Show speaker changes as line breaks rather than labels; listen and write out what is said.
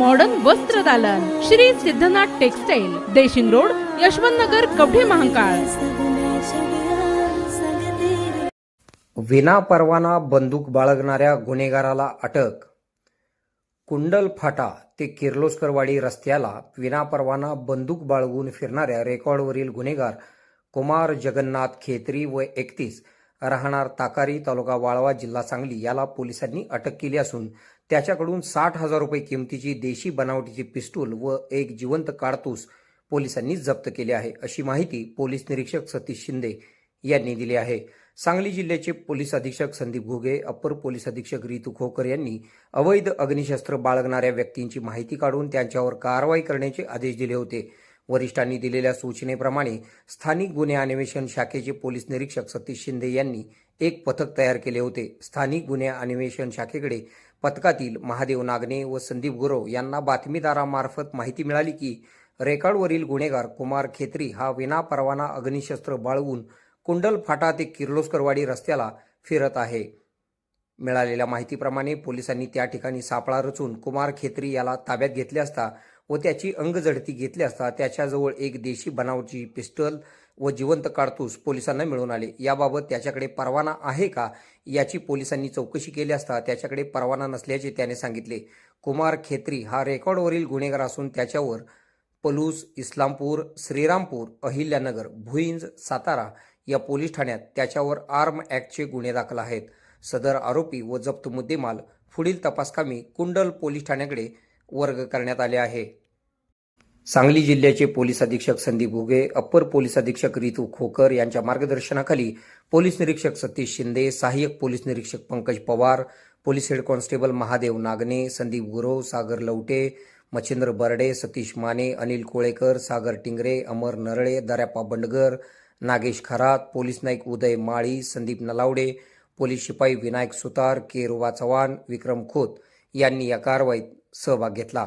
Modern वस्त्र दालन. Shri Siddhnath textile Deshing road Yashwant Nagar Kavathe Mahakal.
विना परवाना बंदूक बाळगणाऱ्या गुन्हेगाराला अटक. कुंडल फाटा ते किर्लोस्करवाडी रस्त्याला विनापरवाना बंदूक बाळगून फिरणाऱ्या रेकॉर्डवरील गुन्हेगार कुमार जगन्नाथ खेत्री व एकतीस राहणार ताकारी तालुका वाळवा जिल्हा सांगली याला पोलिसांनी अटक केली असून त्याच्याकडून साठ हजार रुपये किमतीची देशी बनावटीची पिस्तूल व एक जिवंत काडतूस पोलिसांनी जप्त केले आहे अशी माहिती पोलीस निरीक्षक सतीश शिंदे यांनी दिली आहे. सांगली जिल्ह्याचे पोलीस अधीक्षक संदीप घुगे अप्पर पोलीस अधीक्षक रितू खोकर यांनी अवैध अग्निशस्त्र बाळगणाऱ्या व्यक्तींची माहिती काढून त्यांच्यावर कारवाई करण्याचे आदेश दिले होते. वरिष्ठांनी दिलेल्या सूचनेप्रमाणे स्थानिक गुन्हे अन्वेषण शाखेचे पोलीस निरीक्षक सतीश शिंदे यांनी एक पथक तयार केले होते. स्थानिक गुन्हे अन्वेषण शाखेकडे पथकातील महादेव नागने व संदीप गुरव यांना बातमीदारामार्फत माहिती मिळाली की रेकॉर्डवरील गुन्हेगार कुमार खेत्री हा विनापरवाना अग्निशस्त्र बाळवून कुंडल फाटा ते किर्लोस्करवाडी रस्त्याला फिरत आहे. मिळालेल्या माहितीप्रमाणे पोलिसांनी त्या ठिकाणी सापळा रचून कुमार खेत्री याला ताब्यात घेतले असता व त्याची अंगझडती घेतली असता त्याच्याजवळ एक देशी बनावटी पिस्टल व जिवंत काडतूस पोलिसांना मिळून आले. याबाबत त्याच्याकडे परवाना आहे का? याची पोलिसांनी चौकशी केली असता त्याच्याकडे परवाना नसल्याचे त्याने सांगितले. कुमार खेत्री हा रेकॉर्डवरील गुन्हेगार असून त्याच्यावर पलूस इस्लामपूर श्रीरामपूर अहिल्यानगर भुईंज सातारा या पोलीस ठाण्यात त्याच्यावर आर्म ॲक्टचे गुन्हे दाखल आहेत. सदर आरोपी व जप्त मुद्देमाल पुढील तपासकामी कुंडल पोलीस ठाण्याकडे वर्ग करण्यात आले आहे. सांगली जिल्ह्याचे पोलीस अधीक्षक संदीप घुगे अप्पर पोलीस अधीक्षक रितू खोकर यांच्या मार्गदर्शनाखाली पोलीस निरीक्षक सतीश शिंदे सहाय्यक पोलीस निरीक्षक Pankaj Pawar police head constable Mahadev Nagne Sandeep Gurav Sagar Lavate Machhindra Barde Satish Mane Anil Kolekar Sagar Tingre Amar Narale Daryappa Bandgar Nagesh Kharat police Naik Uday Mali Sandeep Nalawade police शिपाई विनायक सुतार के रुवा चव्हाण विक्रम खोत यांनी या कारवाईत सहभाग घेतला.